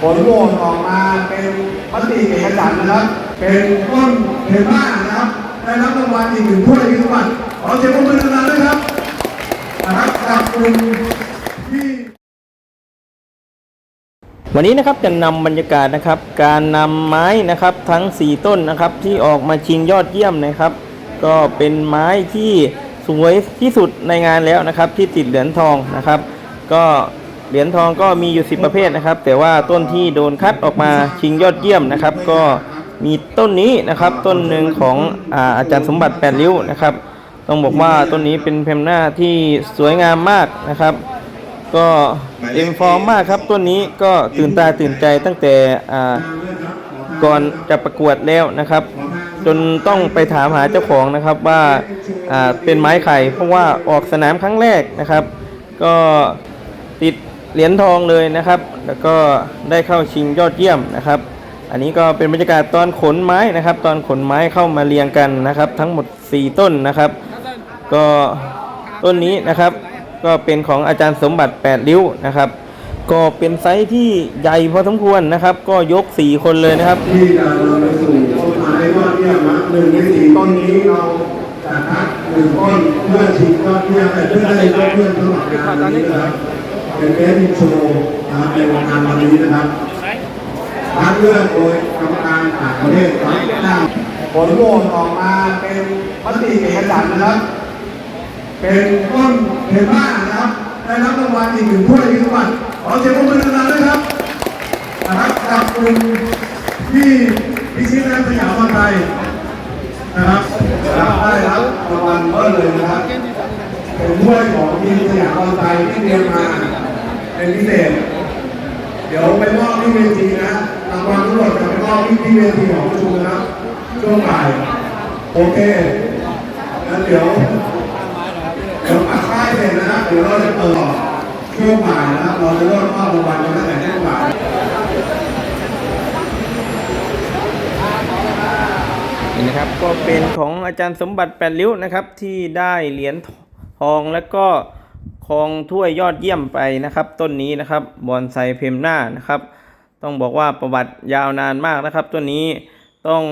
ผลโหวตออกมาเป็นมติเอกฉันนะครับ เป็นต้นเทม่านะครับได้รับรางวัลอีกหนึ่งถ้วยพิสมัติขอเสียงปรบมือดังๆด้วยครับนะครับกับกลุ่มที่วันนี้นะครับจะนำบรรยากาศนะครับ การนำไม้นะครับทั้ง 4 ต้นนะครับที่ออกมาชิงยอดเยี่ยมนะครับ ก็เป็นไม้ที่สวยที่สุดในงานแล้วนะครับ ที่ติดเหรียญทองนะครับ ก็ เหรียญทองก็มีอยู่ 10 ประเภทนะครับ แต่ว่าต้นที่โดนคัดออกมาชิงยอดเยี่ยมนะครับ ก็มีต้นนี้นะครับ ต้นหนึ่งของอาอาจารย์สมบัติแปดริ้วนะครับ ต้องบอกว่าต้นนี้เป็นเพมหน้าที่สวยงามมากนะครับ ก็เต็มฟอร์มมากครับต้นนี้ก็ตื่นตาตื่นใจตั้งแต่อ่าก่อนจะประกวดแล้วนะครับ จนต้องไปถามหาเจ้าของนะครับว่าอ่าเป็นไม้ไข่เพราะว่าออกสนามครั้งแรกนะครับ ก็ติด เหรียญทองเลยนะครับ แล้วก็ได้เข้าชิงยอดเยี่ยมนะครับ อันนี้ก็เป็นบรรยากาศตอนขนไม้นะครับ ตอนขนไม้เข้ามาเรียงกันนะครับ ทั้งหมด 4 ต้นนะครับ ก็ต้นนี้นะครับ ก็เป็นของอาจารย์สมบัติ8ริ้วนะครับ ก็เป็นไซส์ที่ใหญ่พอสมควรนะครับ ก็ยก 4 คนเลยนะครับ ที่จะนำไปสู่ต้นไม้ยอดเยี่ยมนะหนึ่งในสี่ต้นนี้เราจะคัดหนึ่งต้นเพื่อชิงยอดเยี่ยมแต่เพื่อได้ยอดเยี่ยมสำหรับงานนี้นะครับ เป็นเอฟโชว์นะครับในวันงานวันนี้นะครับคัดเลือกโดยกรรมการต่างประเทศครับตั้งผลโหวตออกมาเป็นมติเอกฉันท์นะครับ เป็นต้นเทม่านะครับ ได้รับรางวัลอีกหนึ่งถ้วยพิสมัติขอเสียงปรบมือดังๆด้วยครับนะครับกับกลุ่มที่พิชิตและสยามวันไทยนะครับได้รับรางวัลเพิ่มเลยนะครับเป็นถ้วยของทีมสยามวันไทยที่เตรียมมา เป็นพิเศษ เดี๋ยวไปมอบที่เวทีนะรางวัลทั้งหมดจะไปมอบที่ที่เวทีของประชุมนะครับช่วงบ่าย โอเคแล้วเดี๋ยวเดี๋ยวปักป้ายเสร็จนะครับเดี๋ยวเราจะเปิดช่วงบ่ายนะครับเราจะเริ่มมอบรางวัลกันตั้งแต่ช่วงบ่ายนี่นะครับก็เป็นของอาจารย์สมบัติแปดริ้วนะครับที่ได้เหรียญทองและก็ ครองถ้วยยอดเยี่ยมไปนะครับ ต้นนี้นะครับบอนไซเพมหน้านะครับ ต้องบอกว่าประวัติยาวนานมากนะครับ ต้นนี้ต้อง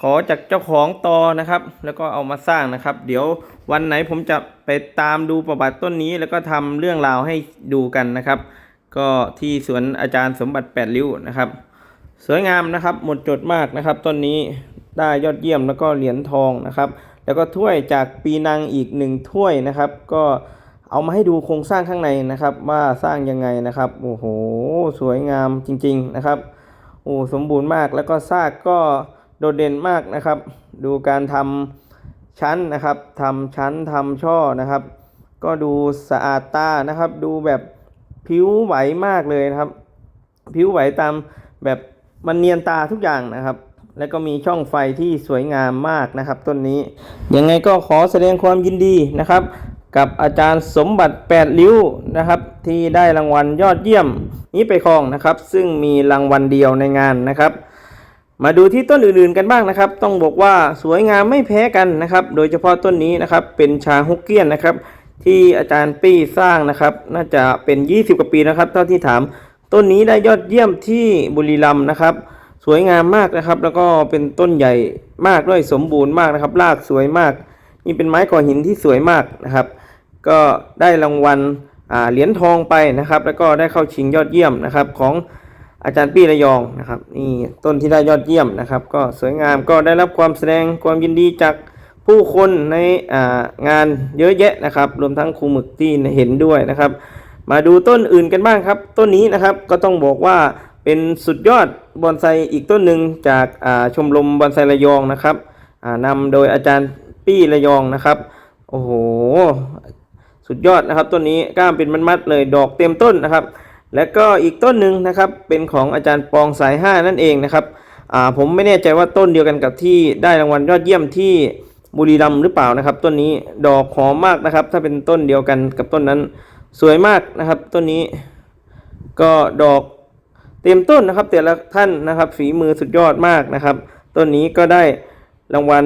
ขอจากเจ้าของตอนะครับ แล้วก็เอามาสร้างนะครับ เดี๋ยววันไหนผมจะไปตามดูประวัติต้นนี้ แล้วก็ทำเรื่องราวให้ดูกันนะครับ ก็ที่สวนอาจารย์สมบัติแปดริ้วนะครับ สวยงามนะครับ หมดจดมากนะครับ ต้นนี้ได้ยอดเยี่ยมแล้วก็เหรียญทองนะครับ แล้วก็ถ้วยจากปีนังอีกหนึ่งถ้วยนะครับ ก็ เอามาให้ดูโครงสร้างข้างในนะครับ ว่าสร้างยังไงนะครับโอ้โหสวยงามจริง ๆนะครับโอ้สมบูรณ์มากแล้วก็ซากก็โดดเด่นมากนะครับ ดูการทำชั้นนะครับทำชั้นทำช่อนะครับ ก็ดูสะอาดตานะครับ ดูแบบผิวไหวมากเลยนะครับ ผิวไหวตามแบบมันเนียนตาทุกอย่างนะครับ แล้วก็มีช่องไฟที่สวยงามมากนะครับต้นนี้ยังไงก็ขอแสดงความยินดีนะครับ กับอาจารย์สมบัติ8ริ้วนะครับที่ได้รางวัลยอดเยี่ยมนี้ไปครองนะครับ ซึ่งมีรางวัลเดียวในงานนะครับ มาดูที่ต้นอื่นๆกันบ้างนะครับ ต้องบอกว่าสวยงามไม่แพ้กันนะครับ โดยเฉพาะต้นนี้นะครับเป็นชาฮกเกี้ยนนะครับ ที่อาจารย์ปี้สร้างนะครับ น่าจะเป็น 20 กว่าปีนะครับ เท่าที่ถาม ต้นนี้ได้ยอดเยี่ยมที่บุรีรัมย์นะครับ สวยงามมากนะครับ แล้วก็เป็นต้นใหญ่มากด้วยสมบูรณ์มากนะครับรากสวยมาก นี่เป็นไม้ก่อหินที่สวยมากนะครับ ก็ได้รางวัลเหรียญทองไปนะครับ แล้วก็ได้เข้าชิงยอดเยี่ยมนะครับของอาจารย์ปี้ระยองนะครับนี่ต้นที่ได้ยอดเยี่ยมนะครับ ก็สวยงามก็ได้รับความแสดงความยินดีจากผู้คนในงานเยอะแยะนะครับ รวมทั้งครูหมึกที่เห็นด้วยนะครับ มาดูต้นอื่นกันบ้างครับ ต้นนี้นะครับก็ต้องบอกว่าเป็นสุดยอดบอนไซอีกต้นหนึ่งจากาชมรมบอนไซระยองนะครับนำโดยอาจารย์ปี้ระยองนะครับโอ้โห สุดยอดนะครับ ต้นนี้ก้ามเป็นมัดๆเลยดอกเต็มต้นนะครับ แล้วก็อีกต้นหนึ่งนะครับ เป็นของอาจารย์ปองสายห้านั่นเองนะครับผมไม่แน่ใจว่าต้นเดียวกันกับที่ได้รางวัลยอดเยี่ยมที่บุรีรัมย์หรือเปล่านะครับ ต้นนี้ดอกหอมมากนะครับ ถ้าเป็นต้นเดียวกันกับต้นนั้นสวยมากนะครับ ต้นนี้ก็ดอกเต็มต้นนะครับแต่ละท่านนะครับ ฝีมือสุดยอดมากนะครับ ต้นนี้ก็ได้รางวัล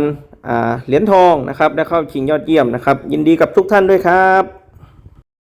เหรียญทองนะครับได้เข้าชิงยอดเยี่ยมนะครับ ยินดีกับทุกท่านด้วยครับ